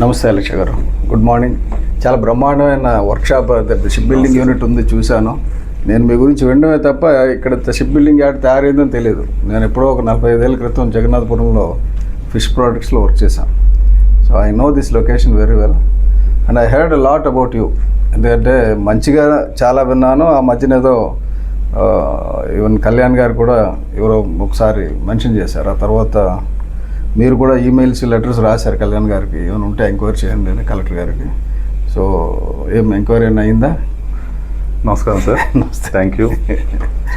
నమస్తే అలక్ష గారు. Good morning. చాలా బ్రహ్మాండమైన వర్క్షాప్ షిప్ బిల్డింగ్ యూనిట్ ఉంది చూశాను. నేను మీ గురించి వినడమే తప్ప ఇక్కడ షిప్ బిల్డింగ్ యాడ్ తయారైందని తెలియదు. నేను ఎప్పుడో ఒక నలభై ఐదేళ్ళ క్రితం జగన్నాథపురంలో ఫిష్ ప్రోడక్ట్స్లో వర్క్ చేశాను. So I know this location very well and I heard lot about you ఎందుకంటే మంచిగా చాలా విన్నాను. ఆ మధ్యన ఏదో ఈవెన్ కళ్యాణ్ గారు కూడా ఎవరో ఒకసారి మెన్షన్ చేశారు. ఆ తర్వాత మీరు కూడా ఈమెయిల్స్ లెటర్స్ రాశారు కళ్యాణ్ గారికి. ఏమైనా ఉంటే ఎంక్వైరీ చేయండి అని కలెక్టర్ గారికి. సో ఏం ఎంక్వైరీ అయినా అయిందా? నమస్కారం సార్. థ్యాంక్ యూ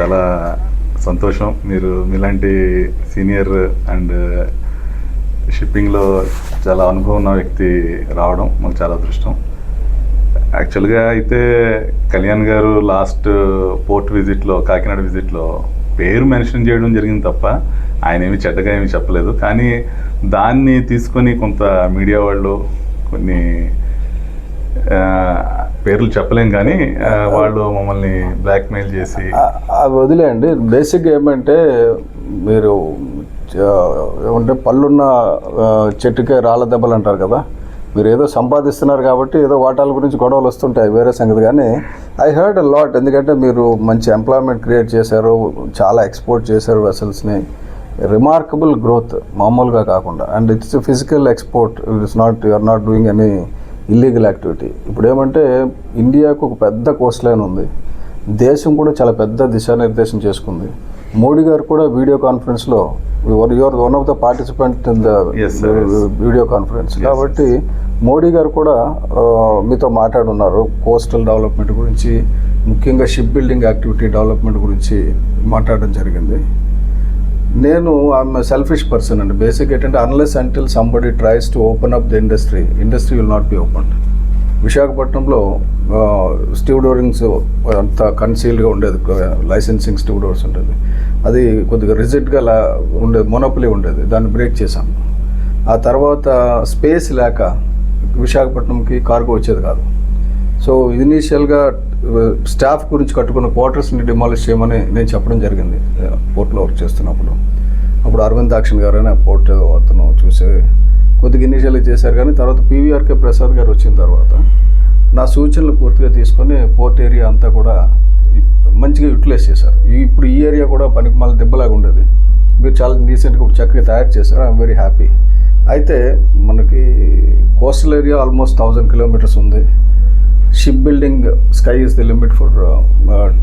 చాలా సంతోషం. మీరు మీలాంటి సీనియర్ అండ్ షిప్పింగ్లో చాలా అనుభవం ఉన్న వ్యక్తి రావడం మాకు చాలా అదృష్టం. యాక్చువల్గా అయితే కళ్యాణ్ గారు లాస్ట్ పోర్ట్ విజిట్లో కాకినాడ విజిట్లో పేరు మెన్షన్ చేయడం జరిగింది తప్ప ఆయన ఏమి చెడ్డగా ఏమి చెప్పలేదు. కానీ దాన్ని తీసుకొని కొంత మీడియా వాళ్ళు కొన్ని పేర్లు చెప్పలేం కానీ వాళ్ళు మమ్మల్ని బ్లాక్మెయిల్ చేసి అవి వదిలేయండి. బేసిక్గా ఏమంటే మీరు ఏమంటే పళ్ళున్న చెట్టుకే రాళ్ళ దెబ్బలు అంటారు కదా? మీరు ఏదో సంపాదిస్తున్నారు కాబట్టి ఏదో వాటాల గురించి గొడవలు వస్తుంటాయి వేరే సంగతి. కానీ ఐ హర్డ్ లాట్ ఎందుకంటే మీరు మంచి ఎంప్లాయ్మెంట్ క్రియేట్ చేశారు చాలా ఎక్స్పోర్ట్ చేశారు వెసల్స్ని రిమార్కబుల్ గ్రోత్ మామూలుగా కాకుండా. And it's physical export it's not you are not doing any illegal activity ఇప్పుడు ఏమంటే ఇండియాకు ఒక పెద్ద కోస్ట్ లైన్ ఉంది. దేశం కూడా చాలా పెద్ద దిశానిర్దేశం చేసుకుంది. మోడీ గారు కూడా వీడియో కాన్ఫరెన్స్లో your one of the participant in the. Video conference. కాబట్టి మోడీ గారు కూడా మీతో మాట్లాడున్నారు. కోస్టల్ డెవలప్మెంట్ గురించి ముఖ్యంగా షిప్ బిల్డింగ్ యాక్టివిటీ డెవలప్మెంట్ గురించి మాట్లాడడం జరిగింది. నేను ఐఎమ్ సెల్ఫిష్ పర్సన్ అండి. బేసిక్ ఏంటంటే unless until somebody tries to open up the industry industry will not be open విశాఖపట్నంలో స్టీవ్ డోరింగ్స్ అంత కన్సీల్డ్గా ఉండేది లైసెన్సింగ్ స్టీవ్ డోర్స్ ఉండేది. అది కొద్దిగా రిజిడ్గా లా ఉండేది మొనోపలి ఉండేది దాన్ని బ్రేక్ చేశాం. ఆ తర్వాత స్పేస్ లేక విశాఖపట్నంకి కార్గో వచ్చేది కాదు. సో ఇనీషియల్గా స్టాఫ్ గురించి కట్టుకున్న క్వార్టర్స్ని డిమాలిష్ చేయమని నేను చెప్పడం జరిగింది పోర్ట్లో వర్క్ చేస్తున్నప్పుడు. అప్పుడు అరవింద్ దాక్షన్ గారు అని ఆ పోర్ట్ అతను చూసి కొద్దిగా ఇనీషియల్గా చేశారు కానీ తర్వాత పీవీఆర్కే ప్రసాద్ గారు వచ్చిన తర్వాత నా సూచనలు పూర్తిగా తీసుకొని పోర్ట్ ఏరియా అంతా కూడా మంచిగా యూటిలైజ్ చేశారు. ఇప్పుడు ఈ ఏరియా కూడా పనికి మళ్ళీ దెబ్బలాగా ఉండేది. మీరు చాలా రీసెంట్గా ఇప్పుడు చక్కగా తయారు చేశారు. ఐఎమ్ వెరీ హ్యాపీ అయితే మనకి coastal area almost thousand kilometres ఉంది. Ship building sky is the limit for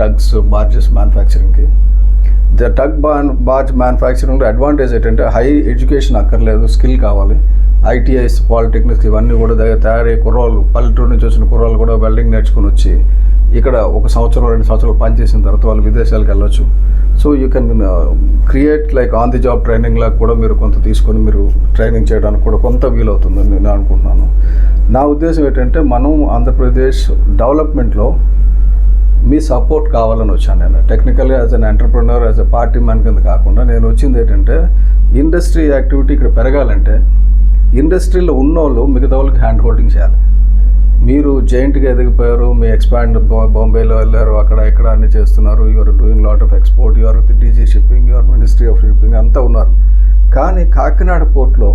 tugs barges మ్యానుఫ్యాక్చరింగ్కి the tug ban barge మ్యానుఫ్యాక్చరింగ్లో అడ్వాంటేజ్ ఏంటంటే హై ఎడ్యుకేషన్ అక్కర్లేదు స్కిల్ కావాలి. ఐటీఐస్ పాలిటెక్నిక్స్ ఇవన్నీ కూడా దగ్గర తయారయ్యే కుర్రాళ్ళు పల్లెటూరు నుంచి వచ్చిన కుర్రాళ్ళు కూడా వెల్డింగ్ నేర్చుకుని వచ్చి ఇక్కడ ఒక సంవత్సరం రెండు సంవత్సరాలు పనిచేసిన తర్వాత వాళ్ళు విదేశాలకు వెళ్ళొచ్చు. So you can create like on the job training లాగా కూడా మీరు కొంత తీసుకొని మీరు ట్రైనింగ్ చేయడానికి కూడా కొంత వీలవుతుందని నేను అనుకుంటున్నాను. నా ఉద్దేశం ఏంటంటే మనం ఆంధ్రప్రదేశ్ డెవలప్మెంట్లో మీ సపోర్ట్ కావాలని వచ్చాను నేను. టెక్నికల్గా as an entrepreneur as a party man కింద కాకుండా నేను వచ్చింది ఏంటంటే ఇండస్ట్రీ యాక్టివిటీ ఇక్కడ పెరగాలంటే ఇండస్ట్రీలో ఉన్నోళ్ళు మిగతా వాళ్ళకి హ్యాండ్ హోల్డింగ్ చేయాలి. మీరు జైంట్గా ఎదిగిపోయారు మీ ఎక్స్పాండ్ బాంబేలో వెళ్ళారు అక్కడ ఎక్కడ అన్ని చేస్తున్నారు your doing lot of export your DG shipping your ministry of shipping అంతా ఉన్నారు. కానీ కాకినాడ పోర్ట్లో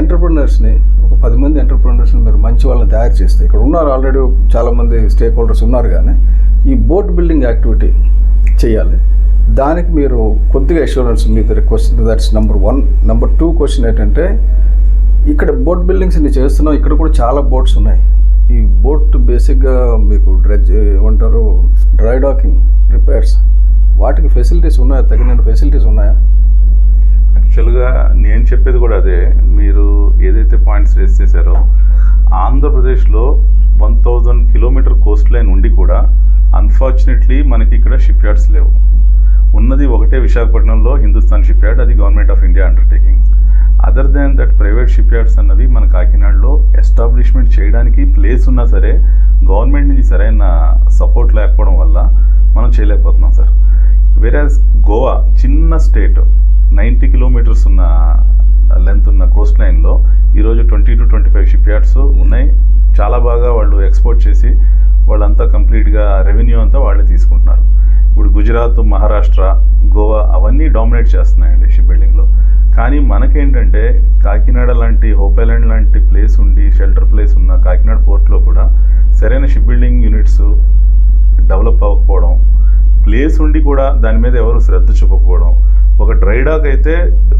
ఎంటర్ప్రినర్స్ని ఒక పది మంది ఎంటర్ప్రినర్స్ని మీరు మంచి వాళ్ళని తయారు చేస్తే ఇక్కడ ఉన్నారు ఆల్రెడీ చాలామంది స్టేక్ హోల్డర్స్ ఉన్నారు కానీ ఈ బోట్ బిల్డింగ్ యాక్టివిటీ చేయాలి. దానికి మీరు కొద్దిగా అష్యూరెన్స్ మీద question that's number one number two question ఏంటంటే ఇక్కడ బోట్ బిల్డింగ్స్ నేను చేస్తున్నాం. ఇక్కడ కూడా చాలా బోట్స్ ఉన్నాయి. ఈ బోట్ బేసిక్గా మీకు డ్రెడ్జ్ ఏమంటారు డ్రై డాకింగ్ రిపేర్స్ వాటికి ఫెసిలిటీస్ ఉన్నాయా? తగిన ఫెసిలిటీస్ ఉన్నాయా? యాక్చువల్గా నేను చెప్పేది కూడా అదే. మీరు ఏదైతే పాయింట్స్ రేస్ చేశారో ఆంధ్రప్రదేశ్లో one thousand kilometre coast line ఉండి కూడా అన్ఫార్చునేట్లీ మనకి ఇక్కడ షిప్ యార్డ్స్ లేవు. ఉన్నది ఒకటే విశాఖపట్నంలో హిందుస్థాన్ షిప్ యార్డ్ అది government of India undertaking other than that private ship yards అన్నవి మన కాకినాడలో ఎస్టాబ్లిష్మెంట్ చేయడానికి ప్లేస్ ఉన్నా సరే గవర్నమెంట్ నుంచి సరైన సపోర్ట్ లేకపోవడం వల్ల మనం చేయలేకపోతున్నాం సార్. వేరే గోవా చిన్న స్టేట్ నైంటీ కిలోమీటర్స్ ఉన్న లెంత్ ఉన్న కోస్ట్ లైన్లో ఈరోజు twenty two twenty five ship yards ఉన్నాయి. చాలా బాగా వాళ్ళు ఎక్స్పోర్ట్ చేసి వాళ్ళంతా కంప్లీట్గా రెవెన్యూ అంతా వాళ్ళే తీసుకుంటున్నారు. ఇప్పుడు గుజరాత్ మహారాష్ట్ర గోవా అవన్నీ డామినేట్ చేస్తున్నాయండి షిప్ బిల్డింగ్లో కానీ మనకేంటంటే కాకినాడ లాంటి హోపైలాండ్ లాంటి ప్లేస్ ఉండి షెల్టర్ ప్లేస్ ఉన్న కాకినాడ పోర్ట్లో కూడా సరైన షిప్ బిల్డింగ్ యూనిట్స్ డెవలప్ అవ్వకపోవడం ప్లేస్ ఉండి కూడా దాని మీద ఎవరు శ్రద్ధ చూపకపోవడం ఒక డ్రైడాక్ అయితే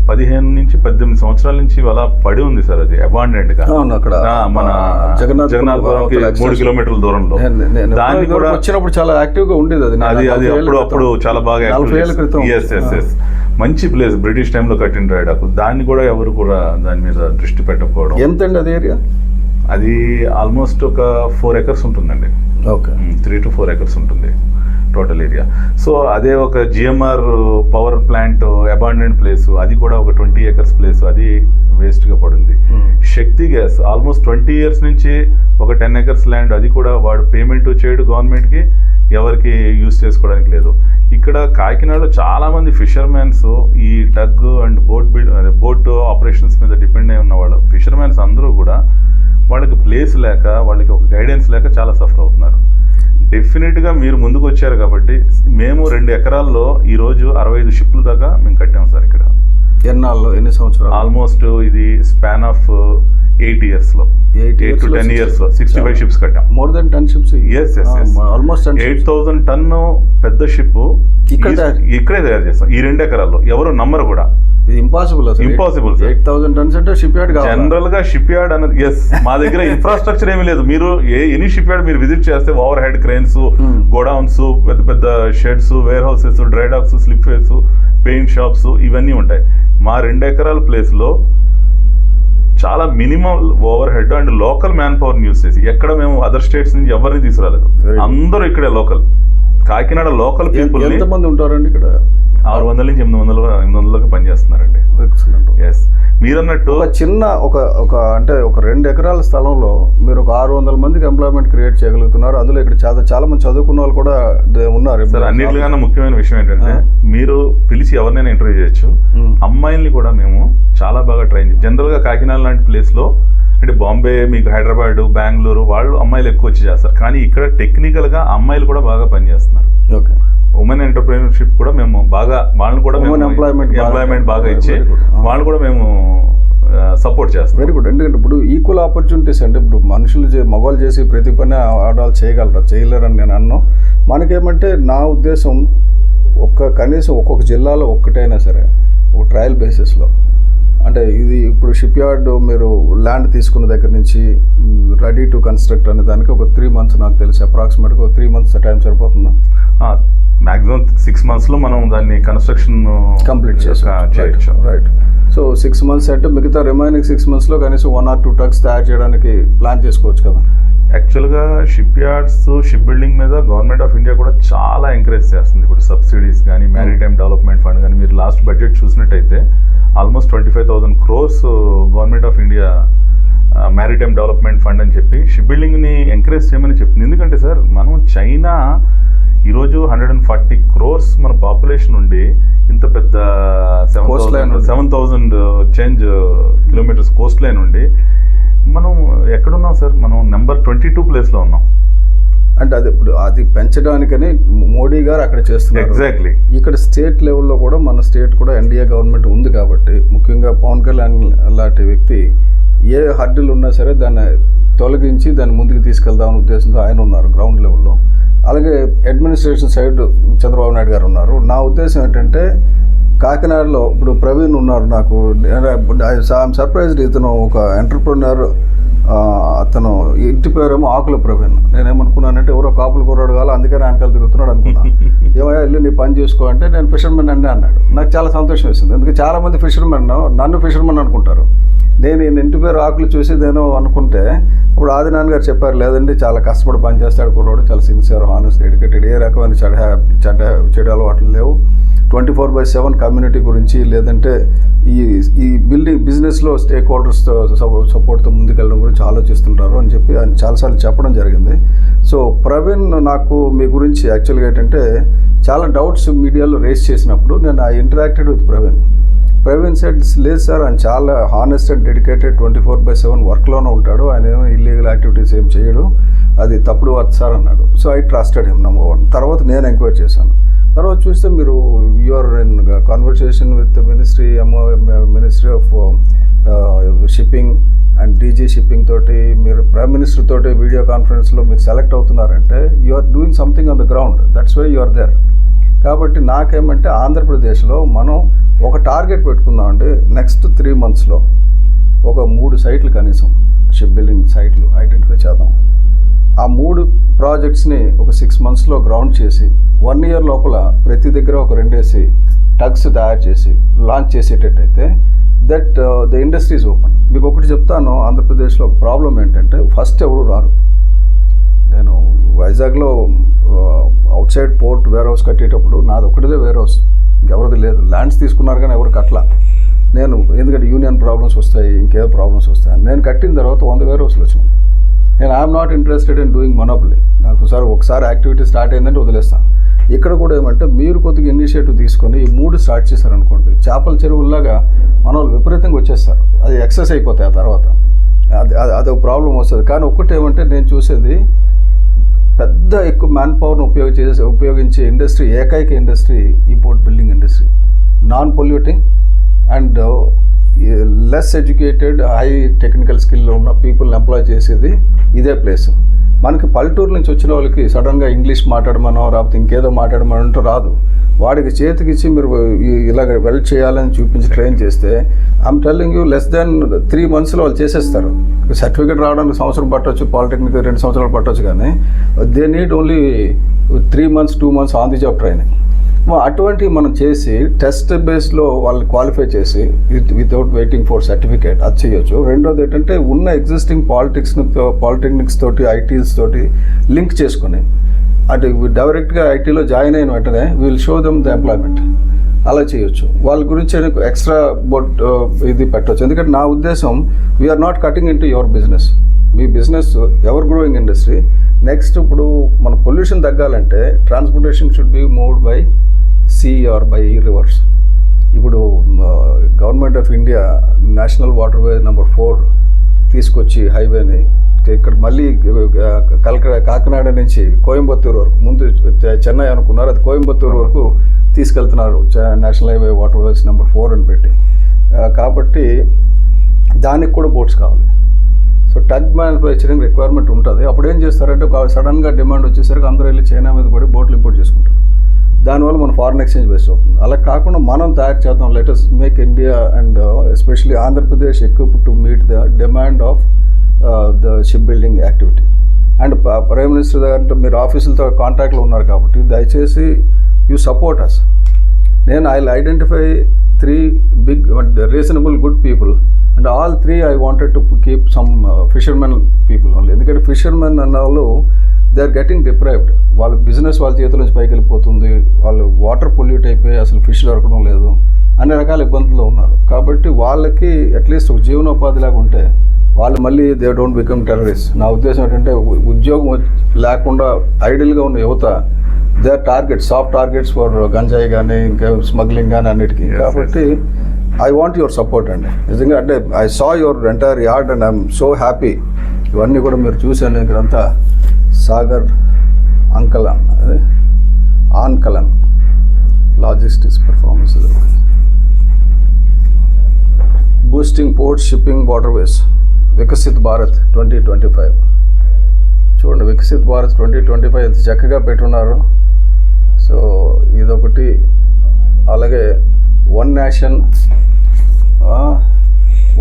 పదిహేను నుంచి పద్దెనిమిది సంవత్సరాల నుంచి అలా పడి ఉంది సార్ అది అబాండెంట్గా అక్కడ మన జగన్నాథ్ జగన్నాథపురంకి మూడు కిలోమీటర్ల దూరంలో. దాన్ని కూడా వచ్చినప్పుడు చాలా యాక్టివ్గా ఉండేది అది. అది అప్పుడు అప్పుడు చాలా బాగా మంచి ప్లేస్ బ్రిటిష్ టైంలో కట్టిన రైడాకు దాన్ని కూడా ఎవరు కూడా దాని మీద దృష్టి పెట్టకపోవడం. ఎంత అండి అది ఏరియా అది ఆల్మోస్ట్ ఒక ఫోర్ ఎకర్స్ ఉంటుందండి. Okay. Three to four acres ఉంటుంది టోటల్ ఏరియా సో అదే ఒక GMR power plant abandoned place అది కూడా ఒక ట్వంటీ ఎకర్స్ ప్లేస్ అది వేస్ట్గా పడింది. Shakti gas almost twenty years నుంచి ఒక టెన్ ఎకర్స్ ల్యాండ్ అది కూడా వాడు పేమెంట్ చేయడు గవర్నమెంట్కి ఎవరికి యూస్ చేసుకోవడానికి లేదు. ఇక్కడ కాకినాడలో చాలా మంది ఫిషర్మెన్స్ ఈ టగ్ అండ్ బోట్ బిల్డ్ అదే బోట్ ఆపరేషన్స్ మీద డిపెండ్ అయి ఉన్న వాళ్ళు. ఫిషర్మెన్స్ అందరూ కూడా వాళ్ళకి ప్లేస్ లేక వాళ్ళకి ఒక గైడెన్స్ లేక చాలా సఫర్ అవుతున్నారు. డెఫినెట్గా మీరు ముందుకు వచ్చారు కాబట్టి మేము రెండు ఎకరాల్లో ఈరోజు అరవై ఐదు షిప్లు దాకా మేము కట్టాం సార్ ఇక్కడ. ఎన్నాళ్ళు? ఎన్ని సంవత్సరాలు? ఆల్మోస్ట్ ఇది స్పాన్ ఆఫ్ ఎయిట్ ఇయర్స్లో ఎయిట్ ఎయిట్ టు టెన్ ఇయర్స్లో సిక్స్టీ ఫైవ్ షిప్స్ కట్టాం. More then ten ships Yes, yes, yes. Almost eight thousand ton పెద్ద షిప్ ఇక్కడ ఇక్కడే తయారు చేస్తాం. ఈ రెండు ఎకరాల్లో. ఎవరు నమ్మరు కూడా. ఇది ఇంపాసిబుల్ అసలు. Sir. ఎయిట్ థౌసండ్ టన్స్ అంటే షిప్ యార్డ్ జనరల్గా షిప్ యార్డ్ అన్నది ఎస్ మా దగ్గర ఇన్ఫ్రాస్ట్రక్చర్ ఏమీ లేదు. మీరు ఏ ఎనీ షిప్ యార్డ్ మీరు విజిట్ చేస్తే overhead cranes Hmm. Godowns పెద్ద పెద్ద sheds warehouses dry docks slipways paint shops ఇవన్నీ ఉంటాయి. మా రెండు ఎకరాల ప్లేస్లో చాలా minimum overhead and local manpower use చేసి ఎక్కడ మేము అదర్ స్టేట్స్ నుంచి ఎవరిని తీసుకురాలేదు. అందరూ ఇక్కడే లోకల్ కాకినాడ లోకల్ పీపుల్ ఎంత మంది ఉంటారండి ఇక్కడ? ఆరు వందల నుంచి ఎనిమిది వందల ఎనిమిది వందలకి పనిచేస్తున్నారండి. ఎస్ మీరన్నట్టు ఒక చిన్న ఒక ఒక అంటే ఒక రెండు ఎకరాల స్థలంలో మీరు ఒక ఆరు వందల మందికి ఎంప్లాయ్మెంట్ క్రియేట్ చేయగలుగుతున్నారు. అందులో ఇక్కడ చాలా చాలా మంది చదువుకున్న వాళ్ళు కూడా ఉన్నారు. సార్ అన్నిటికన్నా ముఖ్యమైన విషయం ఏంటంటే మీరు పిలిచి ఎవరినైనా ఇంటర్వ్యూ చేయొచ్చు. మ్మ్. అమ్మాయిల్ని కూడా మేము చాలా బాగా ట్రైన్ జనరల్గా కాకినాడ లాంటి ప్లేస్లో అంటే బాంబే మీకు హైదరాబాద్ బెంగళూరు వాళ్ళు అమ్మాయిలు ఎక్కువ వచ్చి చేస్తారు. కానీ ఇక్కడ టెక్నికల్గా అమ్మాయిలు కూడా బాగా పనిచేస్తున్నారు. ఓకే. కూడా మేము బాగా వాళ్ళని కూడా employment బాగా- ఎంప్లాయ్మెంట్ బాగా ఇచ్చి. Ah. వాళ్ళు కూడా మేము సపోర్ట్ చేస్తాం వెరీ గుడ్ ఎందుకంటే ఇప్పుడు ఈక్వల్ ఆపర్చునిటీస్ అంటే ఇప్పుడు మనుషులు చే మగవాళ్ళు చేసి ప్రతి పని ఆడవాళ్ళు చేయగలరా? చేయలేరని నేను అన్నాను మనకేమంటే నా ఉద్దేశం ఒక్క కనీసం ఒక్కొక్క జిల్లాలో ఒక్కటైనా సరే ఒక ట్రయల్ బేసిస్లో అంటే ఇది ఇప్పుడు షిప్ యార్డ్ మీరు ల్యాండ్ తీసుకున్న దగ్గర నుంచి రెడీ టు కన్స్ట్రక్ట్ అనే దానికి ఒక త్రీ మంత్స్ నాకు తెలిసి అప్రాక్సిమేట్గా ఒక త్రీ మంత్స్ టైం సరిపోతుందా? మాక్సిమం సిక్స్ మంత్స్లో మనం దాన్ని కన్స్ట్రక్షన్ కంప్లీట్ చేయొచ్చు. రైట్ సో సిక్స్ మంత్స్ అంటే మిగతా రిమైనింగ్ సిక్స్ మంత్స్లో కనీసం వన్ ఆర్ టూ ట్రక్స్ తయారు చేయడానికి ప్లాన్ చేసుకోవచ్చు కదా? యాక్చువల్గా షిప్ యార్డ్స్ షిప్ బిల్డింగ్ మీద గవర్నమెంట్ ఆఫ్ ఇండియా కూడా చాలా ఎంకరేజ్ చేస్తుంది. ఇప్పుడు సబ్సిడీస్ కానీ మ్యారిటైమ్ డెవలప్మెంట్ ఫండ్ కానీ మీరు లాస్ట్ బడ్జెట్ చూసినట్టయితే almost twenty five thousand crores government of India maritime development fund అని చెప్పి షిప్ బిల్డింగ్ని ఎంకరేజ్ చేయమని చెప్పింది ఎందుకంటే సార్ మనం చైనా ఈరోజు హండ్రెడ్ అండ్ ఫార్టీ క్రోర్స్ మన పాపులేషన్ ఉండి ఇంత పెద్ద సెవెన్ ఉంది. Seven thousand change kilometres coast line ఉండి మనం ఎక్కడున్నాం సార్? మనం నెంబర్ ట్వంటీ టూ ప్లేస్లో ఉన్నాం. అంటే అది ఇప్పుడు అది పెంచడానికని మోడీ గారు అక్కడ చేస్తున్నారు. ఎగ్జాక్ట్లీ ఇక్కడ స్టేట్ లెవెల్లో కూడా మన స్టేట్ కూడా ఎన్డీఏ గవర్నమెంట్ ఉంది కాబట్టి ముఖ్యంగా పవన్ కళ్యాణ్ లాంటి వ్యక్తి ఏ హడ్డులు ఉన్నా సరే దాన్ని తొలగించి దాన్ని ముందుకు తీసుకెళ్దామనే ఉద్దేశంతో ఆయన ఉన్నారు గ్రౌండ్ లెవెల్లో అలాగే అడ్మినిస్ట్రేషన్ సైడ్ చంద్రబాబు నాయుడు గారు ఉన్నారు. నా ఉద్దేశం ఏంటంటే కాకినాడలో ఇప్పుడు ప్రవీణ్ ఉన్నారు నాకు. ఐఎమ్ సర్ప్రైజ్డ్ ఇతను ఒక ఎంటర్ప్రినర్ అతను ఇంటి పేరేమో ఆకుల ప్రవీణ్. నేనేమనుకున్నానంటే ఎవరో కాపులు కుర్రాడు కావాలి అందుకని వెనకాల తిరుగుతున్నాడు అనుకున్నా. ఏమయ్యా వెళ్ళి నీ పని చేసుకో అంటే నేను ఫిషర్మెన్ అండి అన్నాడు. నాకు చాలా సంతోషం వేసింది. ఎందుకంటే చాలా మంది ఫిషర్మెన్ నన్ను ఫిషర్మెన్ అనుకుంటారు. నేను ఈయన ఇంటి పేరు ఆకులు చూసి నేను అనుకుంటే ఇప్పుడు ఆది నాన్నగారు చెప్పారు లేదండి చాలా కష్టపడి పని చేస్తాడు కుర్రాడు చాలా సిన్సియర్ హానెస్ట్ ఎడ్యుకేటెడ్ ఏ రకమైన చెడ చెడ్డ చెడు అలవాట్లు లేవు. Twenty four by seven community గురించి లేదంటే ఈ ఈ బిల్డింగ్ బిజినెస్లో స్టేక్ హోల్డర్స్తో సపోర్ట్తో ముందుకెళ్ళడం గురించి ఆలోచిస్తుంటారు అని చెప్పి ఆయన చాలాసార్లు చెప్పడం జరిగింది. సో ప్రవీణ్ నాకు మీ గురించి యాక్చువల్గా ఏంటంటే చాలా డౌట్స్ మీడియాలో రేస్ చేసినప్పుడు నేను I interacted with Praveen. Praveen said లేదు సార్ ఆయన చాలా honest and dedicated twenty four by seven వర్క్లోనే ఉంటాడు. ఆయన ఏమో ఇల్లీగల్ యాక్టివిటీస్ ఏం చేయడు. అది తప్పుడు వర్క్ సార్ అన్నాడు. So I trusted him number one తర్వాత నేను ఎంక్వైరీ చేశాను. తర్వాత చూస్తే మీరు your in conversation with ministry ministry of shipping and DG shipping తోటి మీరు ప్రైమ్ మినిస్టర్ తోటి వీడియో కాన్ఫరెన్స్లో మీరు select అవుతున్నారంటే you are doing something on the ground that's why you are there కాబట్టి నాకేమంటే ఆంధ్రప్రదేశ్లో మనం ఒక టార్గెట్ పెట్టుకుందామండి నెక్స్ట్ త్రీ మంత్స్లో ఒక మూడు సైట్లు కనీసం షిప్ బిల్డింగ్ సైట్లు ఐడెంటిఫై చేద్దాం. ఆ మూడు ప్రాజెక్ట్స్ని ఒక సిక్స్ మంత్స్లో గ్రౌండ్ చేసి వన్ ఇయర్ లోపల ప్రతి దగ్గర ఒక రెండేసి టగ్స్ తయారు చేసి లాంచ్ చేసేటట్టయితే దట్ ద ఇండస్ట్రీస్ ఓపెన్ మీకు ఒకటి చెప్తాను ఆంధ్రప్రదేశ్లో ఒక ప్రాబ్లం ఏంటంటే ఫస్ట్ ఎవరు రారు. నేను వైజాగ్లో outside port warehouse కట్టేటప్పుడు నాది ఒకటిదే వేర్ హౌస్ ఇంకెవరిది లేదు. ల్యాండ్స్ తీసుకున్నారు కానీ ఎవరు కట్టలా. నేను ఎందుకంటే యూనియన్ ప్రాబ్లమ్స్ వస్తాయి ఇంకేదో ప్రాబ్లమ్స్ వస్తాయి. నేను కట్టిన తర్వాత వంద వేర్ హౌస్లు వచ్చినాయి. నేను I'm not interested in doing monopoly. నాకు సార్ ఒకసారి యాక్టివిటీ స్టార్ట్ అయిందంటే వదిలేస్తాను ఇక్కడ కూడా ఏమంటే మీరు కొద్దిగా ఇనిషియేటివ్ తీసుకొని ఈ మూడు స్టార్ట్ చేశారనుకోండి చేపల చెరువుల్లాగా మన వాళ్ళు విపరీతంగా వచ్చేస్తారు. అది ఎక్సెస్ అయిపోతాయి ఆ తర్వాత. అది అది అదొక ప్రాబ్లం వస్తుంది. కానీ ఒక్కటి ఏమంటే నేను చూసేది పెద్ద ఎక్కువ మ్యాన్ పవర్ను ఉపయోగించే ఉపయోగించే ఇండస్ట్రీ ఏకైక ఇండస్ట్రీ ఈ boat building industry non polluting and less educated high technical స్కిల్లో ఉన్న పీపుల్ని ఎంప్లాయ్ చేసేది ఇదే ప్లేస్ మనకి పల్లెటూరు నుంచి వచ్చిన వాళ్ళకి సడన్గా ఇంగ్లీష్ మాట్లాడమనో లేకపోతే ఇంకేదో మాట్లాడమని అంటూ రాదు. వాడికి చేతికిచ్చి మీరు ఇలాగ వెల్ చేయాలని చూపించి ట్రైన్ చేస్తే I'm telling you less then three మంత్స్లో వాళ్ళు చేసేస్తారు. సర్టిఫికేట్ రావడానికి సంవత్సరం పట్టవచ్చు పాలిటెక్నిక్ రెండు సంవత్సరాలు పట్టవచ్చు కానీ they need only three months two months on the job training అటువంటివి మనం చేసి టెస్ట్ బేస్లో వాళ్ళని క్వాలిఫై చేసి వితౌట్ వెయిటింగ్ ఫర్ సర్టిఫికేట్ అది చేయొచ్చు. రెండోది ఏంటంటే ఉన్న ఎగ్జిస్టింగ్ పాలిటిక్స్ని పాలిటెక్నిక్స్ తోటి ఐటీస్ తోటి లింక్ చేసుకుని అంటే డైరెక్ట్గా ఐటీలో జాయిన్ అయిన వెంటనే will show them the employment అలా చేయొచ్చు. వాళ్ళ గురించి ఎక్స్ట్రా బోర్డ్ ఇది పెట్టవచ్చు ఎందుకంటే నా ఉద్దేశం we're not cutting into your business me business ever growing industry next ఇప్పుడు మన పొల్యూషన్ తగ్గాలంటే transportation should be moved by sea or by rivers ఇప్పుడు government of India national waterway number four తీసుకొచ్చి హైవేని ఇక్కడ మళ్ళీ కల్క కాకినాడ నుంచి కోయంబత్తూరు వరకు ముందు చెన్నై అనుకున్నారు అది కోయంబత్తూరు వరకు తీసుకెళ్తున్నారు చ- national highway waterways number four అని పెట్టి. కాబట్టి దానికి కూడా బోట్స్ కావాలి. సో టగ్ మ్యానుఫ్యాక్చరింగ్ రిక్వైర్మెంట్ ఉంటుంది. అప్పుడు ఏం చేస్తారంటే సడన్గా డిమాండ్ వచ్చేసరికి అందరూ వెళ్ళి చైనా మీద పడి బోట్లు ఇంపోర్ట్ చేసుకుంటారు. దానివల్ల మన ఫారిన్ ఎక్స్చేంజ్ బెస్ట్ అవుతుంది. అలా కాకుండా మనం తయారు చేద్దాం letters make India and especially Andhra Pradesh equip to meet the demand of the ship building activity and prime minister దగ్గర మీరు ఆఫీసులతో కాంటాక్ట్లో ఉన్నారు కాబట్టి దయచేసి యూ సపోర్ట్ అస్ నేను I identify three big reasonable good people and all three I wanted to keep some fishermen people only ఎందుకంటే fishermen అన్న వాళ్ళు దే ఆర్ గెటింగ్ డిప్రైవ్డ్ వాళ్ళ బిజినెస్ వాళ్ళ చేతుల నుంచి పైకి వెళ్ళిపోతుంది. వాళ్ళు వాటర్ పొల్యూట్ అయిపోయి అసలు ఫిష్ దొరకడం లేదు. అన్ని రకాల ఇబ్బందుల్లో ఉన్నారు. కాబట్టి వాళ్ళకి అట్లీస్ట్ ఒక జీవనోపాధి లాగా ఉంటే వాళ్ళు మళ్ళీ దే డోంట్ బికమ్ టెర్రరిస్ట్ నా ఉద్దేశం ఏంటంటే ఉద్యోగం లేకుండా ఐడియల్గా ఉన్న యువత they are targets soft targets for గంజాయి కానీ ఇంకా స్మగ్లింగ్ కానీ అన్నిటికీ. కాబట్టి ఐ వాంట్ యువర్ సపోర్ట్ అండి. నిజంగా అంటే I saw your entire yard and I'm so happy ఇవన్నీ కూడా మీరు చూశాను ఇక్కడంతా. సాగర్ అంకలన్ అదే Ankalan. Logistics performance boosting port shipping waterways Viksit Bharat twenty twenty five. చూడండి Viksit Bharat twenty twenty five ఎంత చక్కగా పెట్టున్నారు. సో ఇదొకటి. అలాగే one nation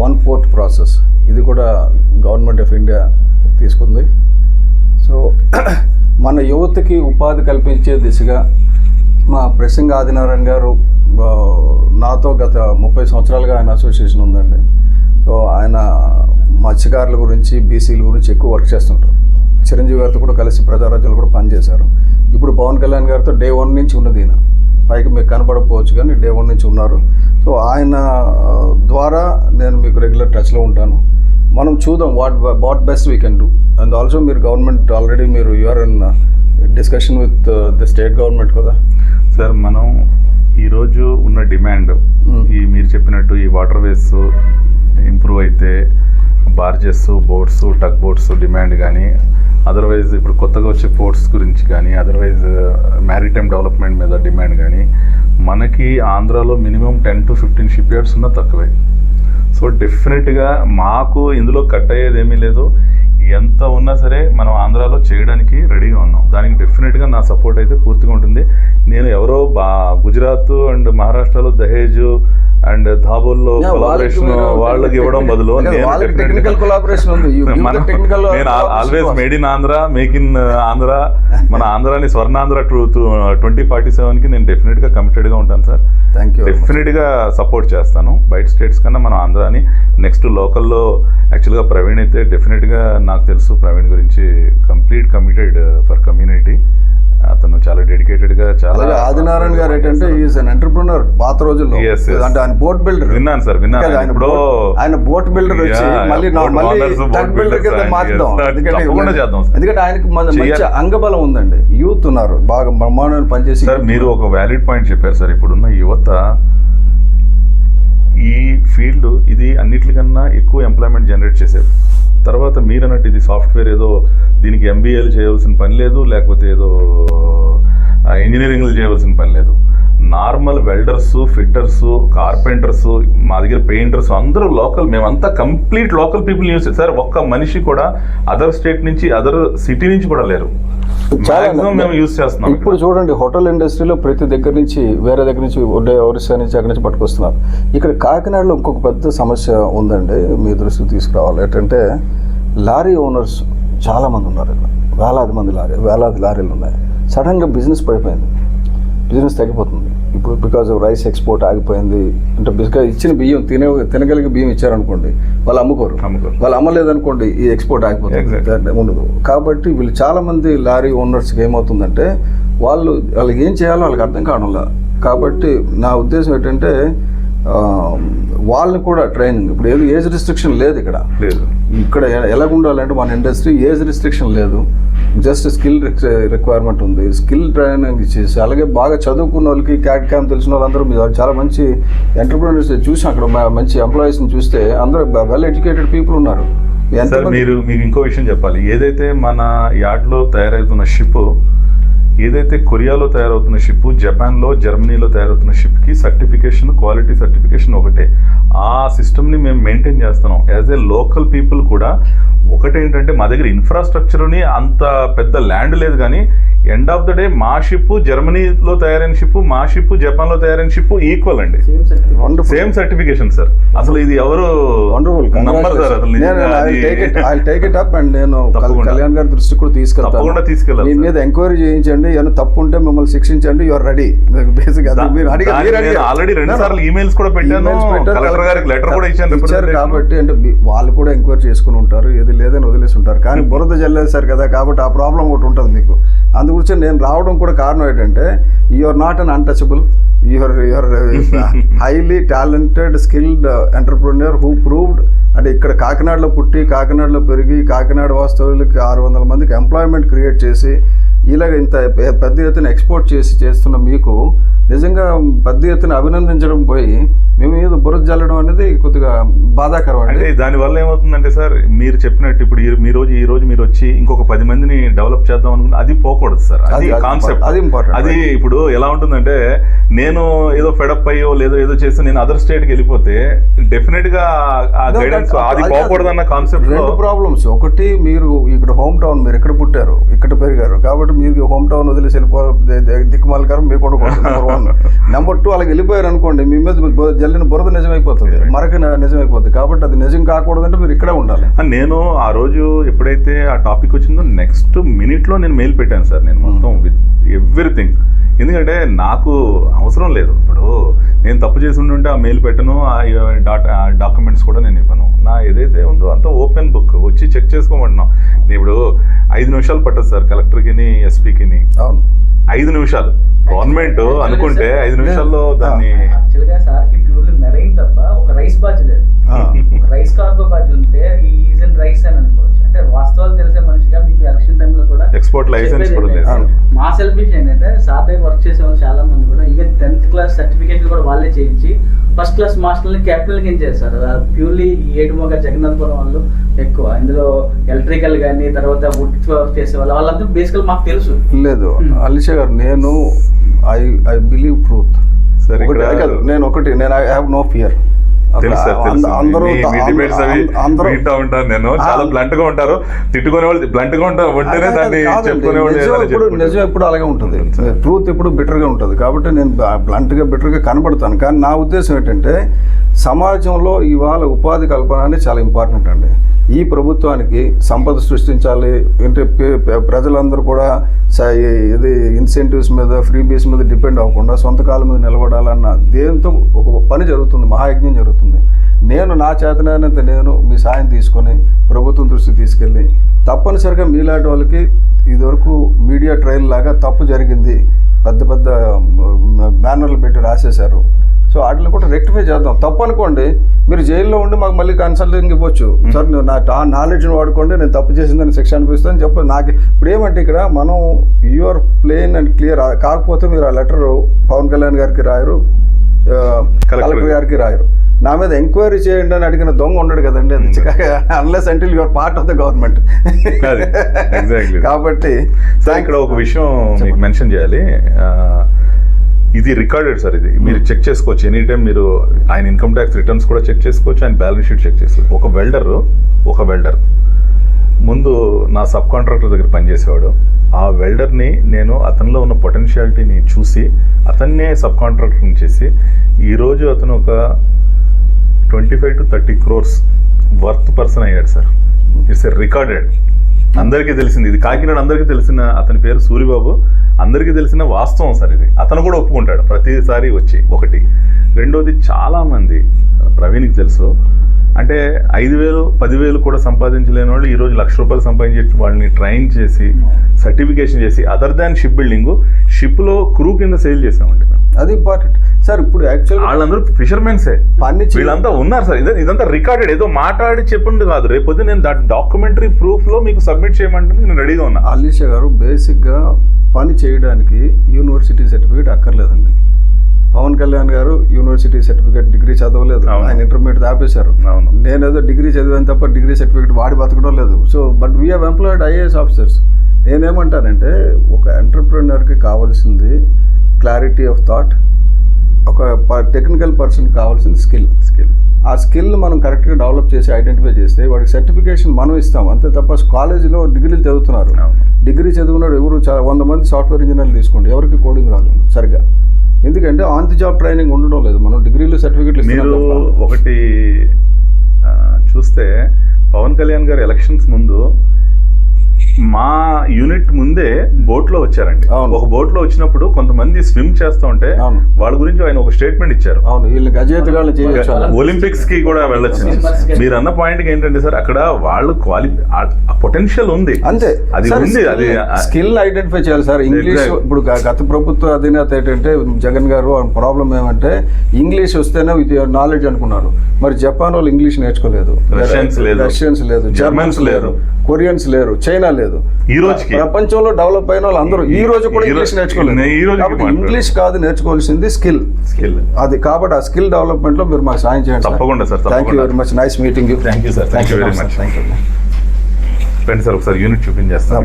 one port process. ఇది కూడా గవర్నమెంట్ ఆఫ్ ఇండియా తీసుకుంది. సో మన యువతకి ఉపాధి కల్పించే దిశగా మా ప్రసింగ్ ఆదినారాయణ గారు నాతో గత ముప్పై సంవత్సరాలుగా ఆయన అసోసియేషన్ ఉందండి. సో ఆయన మత్స్యకారుల గురించి బీసీల గురించి ఎక్కువ వర్క్ చేస్తుంటారు. చిరంజీవి గారితో కూడా కలిసి ప్రజారాజ్యాలు కూడా పనిచేశారు. ఇప్పుడు పవన్ కళ్యాణ్ గారితో డే వన్ నుంచి ఉన్నది ఈయన. పైకి మీకు కనపడకపోవచ్చు కానీ డే వన్ నుంచి ఉన్నారు. సో ఆయన ద్వారా నేను మీకు రెగ్యులర్ టచ్లో ఉంటాను. మనం చూద్దాం what what best we can do and also మీరు గవర్నమెంట్ ఆల్రెడీ మీరు you're in discussion with the state government కదా. సార్ మనం ఈరోజు ఉన్న డిమాండ్ Mm. ఈ మీరు చెప్పినట్టు ఈ waterways improve barges boats tug boats demand కానీ అదర్వైజ్ ఇప్పుడు కొత్తగా వచ్చే పోర్ట్స్ గురించి కానీ అదర్వైజ్ మ్యారిటైమ్ డెవలప్మెంట్ మీద డిమాండ్ కానీ మనకి ఆంధ్రాలో minimum ten to fifteen shipyards ఉన్నా తక్కువే. సో డెఫినెట్గా మాకు ఇందులో కట్ అయ్యేది ఏమీ లేదు. ఎంత ఉన్నా సరే మనం ఆంధ్రాలో చేయడానికి రెడీగా ఉన్నాం. దానికి డెఫినెట్గా నా సపోర్ట్ అయితే పూర్తిగా ఉంటుంది. నేను ఎవరో బా గుజరాత్ అండ్ మహారాష్ట్రలో దహేజ్ అండ్ ధాబోల్లో కొలాబరేషన్ వాళ్ళకి ఇవ్వడం బదులు technical collaboration ఉంది. Technical నేను always. Made in Andhra make in Andhra మన ఆంధ్రాని స్వర్ణాంధ్ర టూ ట్వంటీ ఫార్టీ సెవెన్కి నేను డెఫినెట్గా కమిటెడ్గా ఉంటాను సార్ థ్యాంక్ యూ డెఫినెట్గా సపోర్ట్ చేస్తాను. బయట స్టేట్స్ కన్నా మనం ఆంధ్రాని నెక్స్ట్ లోకల్లో యాక్చువల్గా ప్రవీణ్ అయితే డెఫినెట్గా నాకు తెలుసు ప్రవీణ్ గురించి కంప్లీట్ కమిటెడ్ ఫర్ కమ్యూనిటీ అతను చాలా డెడికేటెడ్గా చాలా ఆదినారాయణ గారు ఏంటంటే ఈజ్ అన్ ఎంటర్ప్రినర్ పాత రోజుల్లో. అంటే ఆయన బోట్ బిల్డర్ విన్నాను సార్ విన్నాను. ఆయన ఆయన బోట్ బిల్డర్ వచ్చి మళ్ళీ మళ్ళీ టగ్ బిల్డర్ కింద మార్చుదాం. ఎందుకంటే. ఎందుకంటే ఆయనకి మంచి. అంగబలం ఉందండి. యూత్ ఉన్నారు. బాగా బ్రహ్మాండమైన పనిచేసి సార్ మీరు ఒక వ్యాలిడ్ పాయింట్ చెప్పారు సార్. ఇప్పుడున్న యువత ఈ ఫీల్డ్ ఇది అన్నిటికన్నా ఎక్కువ ఎంప్లాయ్మెంట్ జనరేట్ చేసేది. తర్వాత మీరు అన్నట్టు ఇది సాఫ్ట్వేర్ ఏదో దీనికి ఎంబీఏలు చేయవలసిన పని లేదు లేకపోతే ఏదో ఇంజనీరింగ్లు చేయవలసిన పని లేదు. నార్మల్ వెల్డర్స్ ఫిట్టర్స్ కార్పెంటర్స్ మా దగ్గర పెయింటర్స్ అందరూ లోకల్. మేమంతా complete local people use sir ఒక్క మనిషి కూడా అదర్ స్టేట్ నుంచి అదర్ సిటీ నుంచి కూడా లేరు. మేము యూస్ చేస్తున్నాం. ఇప్పుడు చూడండి హోటల్ ఇండస్ట్రీలో ప్రతి దగ్గర నుంచి వేరే దగ్గర నుంచి ఒరిస్సా నుంచి అక్కడి నుంచి పట్టుకొస్తున్నారు. ఇక్కడ కాకినాడలో ఇంకొక పెద్ద సమస్య ఉందండి మీ దృష్టికి తీసుకురావాలి. ఏంటంటే లారీ ఓనర్స్ చాలా మంది ఉన్నారు ఇక్కడ. వేలాది మంది లారీ వేలాది లారీలు ఉన్నాయి. సడన్గా బిజినెస్ పడిపోయింది. బిజినెస్ తగ్గిపోతుంది. ఇప్పుడు బికాజ్ రైస్ ఎక్స్పోర్ట్ ఆగిపోయింది అంటే బికాజ్ ఇచ్చిన బియ్యం తినే తినగలిగే బియ్యం ఇచ్చారనుకోండి వాళ్ళు అమ్ముకోరు. అమ్ముకోరు. వాళ్ళు అమ్మలేదనుకోండి ఈ ఎక్స్పోర్ట్ ఆగిపోతుంది. ఉండదు. కాబట్టి వీళ్ళు చాలా మంది లారీ ఓనర్స్కి ఏమవుతుందంటే వాళ్ళు వాళ్ళకి ఏం చేయాలో వాళ్ళకి అర్థం కావడంలా. కాబట్టి నా ఉద్దేశం ఏంటంటే వాళ్ళని కూడా ట్రైనింగ్. ఇప్పుడు ఏది ఏజ్ రిస్ట్రిక్షన్ లేదు ఇక్కడ. లేదు. ఇక్కడ ఎ- ఎలాగ ఉండాలంటే మన ఇండస్ట్రీ ఏజ్ రిస్ట్రిక్షన్ లేదు. జస్ట్ స్కిల్ రిక్వైర్మెంట్ ఉంది. స్కిల్ ట్రైనింగ్ ఇచ్చేసి అలాగే బాగా చదువుకున్న వాళ్ళకి క్యాట్ క్యామ్ తెలిసిన వాళ్ళందరూ మీరు చాలా మంచి ఎంటర్ప్రీనర్స్ చూసాం అక్కడ. మంచి ఎంప్లాయీస్ని చూస్తే అందరూ వెల్ ఎడ్యుకేటెడ్ పీపుల్ ఉన్నారు. మీరు మీకు ఇంకో విషయం చెప్పాలి. ఏదైతే మన యార్డ్లో తయారవుతున్న షిప్ ఏదైతే కొరియాలో తయారవుతున్న షిప్ జపాన్లో జర్మనీలో తయారవుతున్న షిప్కి సర్టిఫికేషన్ క్వాలిటీ సర్టిఫికేషన్ ఒకటే. ఆ సిస్టమ్ని మేము మెయింటైన్ చేస్తున్నాం. యాజ్ ఏ లోకల్ పీపుల్ కూడా ఒకటేంటంటే మా దగ్గర ఇన్ఫ్రాస్ట్రక్చర్ని అంత పెద్ద ల్యాండ్ లేదు కానీ ఎండ్ ఆఫ్ ద డే మా షిప్ జర్మనీలో తయారైన షిప్ మా షిప్ జపాన్లో తయారైన షిప్ ఈక్వల్ అండి. సేమ్ సర్టిఫికేషన్ సార్ అసలు ఇది ఎవరు వండర్ఫుల్ నమ్మరు సార్ అసలు నిజంగా అది- టేక్ ఇట్ అప్ అండ్ నేను. కళ్యాణ్ గారి దృష్టికి కూడా తీసుకెళ్తాను. తప్పకుండా తీసుకెళ్ళాలి మీ. మీద ఎంక్వైరీ చేయించండి. ఏమైనా తప్పు ఉంటే మిమ్మల్ని శిక్షించండి. Your ready basic. ఆల్రెడీ రెండు. సార్లు ఈమెయిల్స్ కూడా పెట్టాను. కలెక్టర్ గారికి లెటర్ కూడా ఇచ్చాను. కాబట్టి అంటే వాళ్ళు కూడా ఎంక్వైరీ చేసుకుని ఉంటారు. ఏది లేదని వదిలేసి ఉంటారు కానీ బురద జల్లేశారు కదా కాబట్టి ఆ ప్రాబ్లం ఒకటి ఉంటుంది మీకు. అందు గురించి నేను రావడం కూడా కారణం ఏంటంటే you're not un untouchable your your highly talented skilled entrepreneur who proved అంటే ఇక్కడ కాకినాడలో పుట్టి కాకినాడలో పెరిగి కాకినాడ వాస్తవులకి ఆరు వందల మందికి ఎంప్లాయ్మెంట్ క్రియేట్ చేసి ఇలాగ ఇంత పెద్ద ఎత్తున ఎక్స్పోర్ట్ చేసి చేస్తున్న మీకు నిజంగా పెద్ద ఎత్తున అభినందించడం పోయి మేము ఏదో బురద జల్లడం అనేది కొద్దిగా బాధాకరం అంటే అండి దాని వల్ల ఏమవుతుందంటే సార్ మీరు చెప్పినట్టు ఇప్పుడు ఈ- మీ రోజు ఈ రోజు మీరు వచ్చి ఇంకొక పది మందిని డెవలప్ చేద్దాం అనుకుంటే అది పోకూడదు సార్. అది కాన్సెప్ట్ అది important, అది ఇప్పుడు ఎలా ఉంటుందంటే నేను ఏదో ఫెడప్ అయ్యో లేదో ఏదో చేసి నేను అదర్ స్టేట్కి వెళ్ళిపోతే డెఫినెట్గా ఆ గైడెన్స్ అది పోకూడదు అన్న కాన్సెప్ట్ రెండు ప్రాబ్లమ్స్ ఒకటి మీరు ఇక్కడ హోమ్ టౌన్ మీరు ఎక్కడ పుట్టారు ఇక్కడ పెరిగారు కాబట్టి మీకు హోమ్ టౌన్ వదిలేసి వెళ్ళిపో దిక్కుమాలకారం మీకు ఉండకూడదు నెంబర్ వన్ నెంబర్ టూ అలాగే వెళ్ళిపోయారు అనుకోండి మీ మీద జల్లిన బురద నిజమైపోతుంది మరక నిజమైపోతుంది. కాబట్టి అది నిజం కాకూడదంటే మీరు ఇక్కడే ఉండాలి. నేను ఆ రోజు ఎప్పుడైతే ఆ టాపిక్ వచ్చిందో నెక్స్ట్ మినిట్లో నేను మెయిల్ పెట్టాను సార్ నేను మొత్తం విత్ ఎవ్రీథింగ్. ఎందుకంటే నాకు అవసరం లేదు. ఇప్పుడు నేను తప్పు చేసి ఉండుంటే ఆ మెయిల్ పెట్టను ఆ డాట్ డాక్యుమెంట్స్ కూడా నేను ఇవ్వను. నా ఏదైతే ఉందో అంత ఓపెన్ బుక్ వచ్చి చెక్ చేసుకోమంటున్నాం. నేను ఇప్పుడు ఐదు నిమిషాలు పట్టదు సార్ కలెక్టర్కిని ఎస్పీకిని. అవును. ఐదు నిమిషాలు. గవర్నమెంట్ అనుకుంటే ఐదు నిమిషాల్లో దాన్ని యాక్చువల్గా సార్కి ప్యూర్లీ మెరైన్ తప్ప ఒక రైస్ బాజ్ లేదు. రైస్ కార్గో బాజ్ ఉంటే ఈజ్ ఇన్ రైస్ అని అనుకోవచ్చు. అంటే వాస్తవాలు తెలిసే మనిషిగా మీకు ఎలక్షన్ టైంలో కూడా ఎక్స్పోర్ట్ లైసెన్స్ కూడా లేదు. మా సెల్ఫిష్ ఏంటంటే సార్ దగ్గర వర్క్ చేసే వాళ్ళు చాలా మంది కూడా ఈవెన్ టెన్త్ క్లాస్ సర్టిఫికేట్ కూడా వాళ్ళే చేయించి ఫస్ట్ క్లాస్ మాస్టర్ని క్యాపిటల్ కింద చేస్తారు. ప్యూర్లీ ఏడుమొగ జగన్నాథపురం వాళ్ళు ఎక్కువ. ఇందులో ఎలక్ట్రికల్ కానీ తర్వాత వుడ్ వర్క్ చేసే వాళ్ళు వాళ్ళందరూ బేసికల్ మాకు తెలుసు. లేదు. Hmm. అలిషా గారు నేను ఐ ఐ బిలీవ్ ట్రూత్ సరే నేను ఒకటి నేను ఐ హ్యావ్ నో ఫియర్ అందరూ వింటా ఉంటాను నేను చాలా ఆ. బ్లంట్గా ఉంటారు తిట్టుకునే వాళ్ళు బ్లంట్గా ఉంటారు ఉంటేనే దాన్ని కాదండి. చెప్పుకునే వాళ్ళు నిజం. ఎప్పుడు అలాగే ఉంటుంది. ట్రూత్ ఎప్పుడు బిటర్గా ఉంటుంది కాబట్టి నేను బ్లంట్గా బిటర్గా కనబడతాను కానీ నా ఉద్దేశం ఏంటంటే సమాజంలో ఇవాళ ఉపాధి కల్పన అనేది చాలా ఇంపార్టెంట్ అండి ఈ ప్రభుత్వానికి సంపద సృష్టించాలి అంటే పే- ప్రజలందరూ కూడా స- ఇది ఇన్సెంటివ్స్ మీద ఫ్రీ బీస్ మీద డిపెండ్ అవ్వకుండా సొంత కాలం మీద నిలబడాలన్న దేంతో ఒక పని జరుగుతుంది మహాయజ్ఞం జరుగుతుంది. నేను నా చేతనైనంత నేను మీ సాయం తీసుకొని ప్రభుత్వం దృష్టికి తీసుకెళ్ళి తప్పనిసరిగా మీలాంటి వాళ్ళకి ఇదివరకు మీడియా ట్రయల్ లాగా తప్పు జరిగింది పెద్ద పెద్ద బ్యానర్లు పెట్టి రాసేశారు. సో వాటిని కూడా రెక్టిఫై చేద్దాం. తప్పు అనుకోండి మీరు జైల్లో ఉండి మాకు మళ్ళీ కన్సల్టింగ్ ఇవ్వచ్చు. సార్ నువ్వు నా ఆ నాలెడ్జ్ని వాడుకోండి నేను తప్పు చేసిందని శిక్ష అనిపిస్తాను చెప్పు నాకు ఇప్పుడు ఏమంటే ఇక్కడ మనం యూఆర్ ప్లేన్ అండ్ క్లియర్ కాకపోతే మీరు ఆ లెటర్ పవన్ కళ్యాణ్ గారికి రాయరు కలెక్టర్ గారికి. రాయరు. నా మీద ఎంక్వైరీ చేయండి అని అడిగిన దొంగ ఉండడు కదండి అది. Unless until your part of the government. కాబట్టి సార్ ఇక్కడ ఒక విషయం మెన్షన్ చేయాలి. ఇది రికార్డెడ్ సార్ ఇది. మీరు చెక్ చేసుకోవచ్చు. ఎనీ టైం మీరు ఆయన ఇన్కమ్ ట్యాక్స్ రిటర్న్స్ కూడా చెక్ చేసుకోవచ్చు. ఆయన బ్యాలెన్స్ షీట్ చెక్ చేసుకోవచ్చు. ఒక వెల్డర్ ఒక వెల్డర్ ముందు నా సబ్ కాంట్రాక్టర్ దగ్గర పనిచేసేవాడు. ఆ వెల్డర్ని నేను అతనిలో ఉన్న పొటెన్షియాలిటీని చూసి అతన్నే సబ్ కాంట్రాక్టర్ని చేసి ఈరోజు అతను ఒక twenty five to thirty crores worth person అయ్యాడు సార్. ఇట్స్ రికార్డెడ్ అందరికీ తెలిసింది. ఇది కాకినాడ అందరికీ తెలిసిన అతని పేరు సూరిబాబు. అందరికీ తెలిసిన వాస్తవం సార్ ఇది. అతను కూడా ఒప్పుకుంటాడు. ప్రతిసారి వచ్చి ఒకటి. రెండోది చాలామంది ప్రవీణ్కి తెలుసు. అంటే ఐదు వేలు పదివేలు కూడా సంపాదించలేని వాళ్ళు ఈరోజు లక్ష రూపాయలు సంపాదించి వాళ్ళని ట్రైన్ చేసి సర్టిఫికేషన్ చేసి అదర్ దాన్ షిప్ బిల్డింగ్ షిప్లో క్రూ కింద సేల్ చేసామండి మేము. అది ఇంపార్టెంట్ సార్ ఇప్పుడు యాక్చువల్గా వాళ్ళందరూ ఫిషర్మెన్సే పని వీళ్ళంతా ఉన్నారు సార్. ఇదే- ఇదంతా రికార్డెడ్ ఏదో మాట్లాడి చెప్పింది కాదు. రేపు పొద్దున్న నేను దట్ డాక్యుమెంటరీ ప్రూఫ్లో మీకు సబ్మిట్ చేయమంటే నేను రెడీగా ఉన్నా. అలీషా గారు బేసిక్గా పని చేయడానికి యూనివర్సిటీ సర్టిఫికేట్ అక్కర్లేదండి. పవన్ కళ్యాణ్ గారు యూనివర్సిటీ సర్టిఫికేట్ డిగ్రీ చదవలేదు. ఆయన ఇంటర్మీడియట్ ఆపేశారు నేనేదో డిగ్రీ చదివాను తప్ప డిగ్రీ సర్టిఫికేట్ వాడి బతకడం లేదు. So but we have employed IAS officers నేనేమంటానంటే ఒక ఎంటర్ప్రినర్కి కావాల్సింది క్లారిటీ ఆఫ్ థాట్ ఒక టెక్నికల్ పర్సన్ కావాల్సింది స్కిల్ స్కిల్ ఆ స్కిల్ మనం కరెక్ట్గా డెవలప్ చేసి ఐడెంటిఫై చేస్తే వాడికి సర్టిఫికేషన్ మనం ఇస్తాం. అంతే తప్ప కాలేజీలో డిగ్రీలు చదువుతున్నారు. డిగ్రీ చదివినాడు ఎవరు చాలా వంద మంది సాఫ్ట్వేర్ ఇంజనీర్లు తీసుకోండి. ఎవరికి కోడింగ్ రాదు. సరిగా ఎందుకంటే ఆన్ ది జాబ్ ట్రైనింగ్ ఉండడం లేదు. మనం డిగ్రీలు సర్టిఫికెట్లు మీరు ఒకటి చూస్తే పవన్ కళ్యాణ్ గారు ఎలక్షన్స్ ముందు మా యూనిట్ ముందే బోట్లో వచ్చారండి. ఒక బోట్లో వచ్చినప్పుడు కొంతమంది స్విమ్ చేస్తూ ఉంటే అవును. వాళ్ళ గురించి ఆయన ఒక స్టేట్మెంట్ ఇచ్చారు. ఒలింపిక్స్కి కూడా వెళ్ళొచ్చు. మీరు అన్న పాయింట్ ఏంటంటే సార్ అక్కడ వాళ్ళు క్వాలి పొటెన్షియల్ ఉంది. అంతే. అది ఉంది అది స్కిల్ ఐడెంటిఫై చేయాలి సార్. ఇంగ్లీష్. ఇప్పుడు గత ప్రభుత్వ అధినేత ఏంటంటే జగన్ గారు ప్రాబ్లం ఏమంటే ఇంగ్లీష్ వస్తేనే విత్ నాలెడ్జ్ అనుకున్నారు. మరి జపాన్ వాళ్ళు ఇంగ్లీష్ నేర్చుకోలేదు. రష్యన్స్ లేదు. జర్మన్స్ లేరు లేరు. కొరియన్స్ లేరు. చైనా లేదు. ఈ రోజుకి. ప్రపంచంలో డెవలప్ అయిన వాళ్ళు అందరూ ఈ రోజు కూడా ఇంగ్లీష్ రోజు- నేర్చుకోలేదు. ఇంగ్లీష్ కాదు నేర్చుకోవాల్సింది స్కిల్ స్కిల్ అది కాబట్టి ఆ స్కిల్ డెవలప్మెంట్లో మీరు మాకు సాయం చేయండి తప్పకుండా sir, thank you. Very much nice meeting you Thank you, sir. Thank you very much. Thank you రండి సార్ ఒకసారి యూనిట్ చూపించేస్తాను